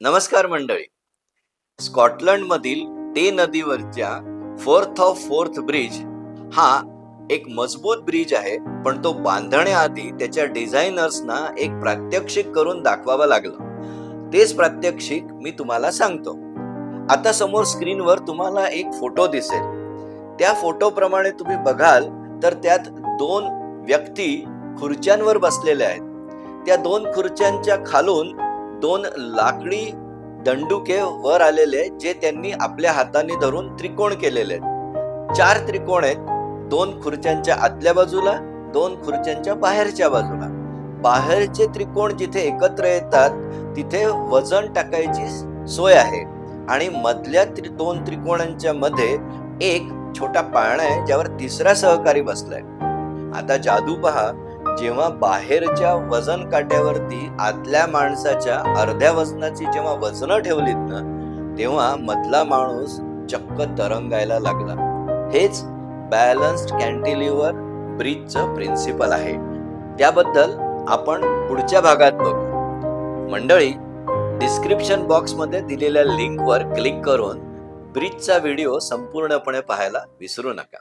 नमस्कार मंडळी. स्कॉटलंडमधील टे नदीवरच्या फोर्थ ऑफ फोर्थ ब्रिज हा एक मजबूत ब्रिज आहे पण तो बांधण्याआधी त्याच्या डिझायनर्सना एक प्रात्यक्षिक करून दाखवावा लागलं. तेच प्रात्यक्षिक मी तुम्हाला सांगतो. आता समोर स्क्रीनवर तुम्हाला एक फोटो दिसेल. त्या फोटोप्रमाणे तुम्ही बघाल तर त्यात दोन व्यक्ती खुर्च्यांवर बसलेल्या आहेत. त्या दोन खुर्च्यांच्या खालून दोन लाकडी दंडुके वर आलेले आहेत, जे त्यांनी आपल्या हाताने धरून त्रिकोण केलेले आहेत. चार त्रिकोण आहेत. दोन खुर्च्यांच्या आतल्या बाजूला दोन खुर्च्यांच्या बाहेरच्या बाजूला. बाहेरचे त्रिकोण जिथे एकत्र येतात तिथे वजन टाकायची सोय आहे. आणि मधल्या त्रि दोन त्रिकोणांच्या मध्ये एक छोटा पाळणा आहे ज्यावर तिसरा सहकारी बसलाय. आता जादू पहा. जेव्हा बाहेरच्या वजन काट्यावरती आतल्या माणसाच्या अर्ध्या वजनाची जेव्हा वजनं ठेवलीत ना तेव्हा मधला माणूस चक्क तरंगायला लागला. हेच बॅलन्स्ड कॅन्टिलिव्हर ब्रिजचं प्रिन्सिपल आहे. त्याबद्दल आपण पुढच्या भागात बघू. मंडळी डिस्क्रिप्शन बॉक्समध्ये दिलेल्या लिंकवर क्लिक करून ब्रिजचा व्हिडिओ संपूर्णपणे पाहायला विसरू नका.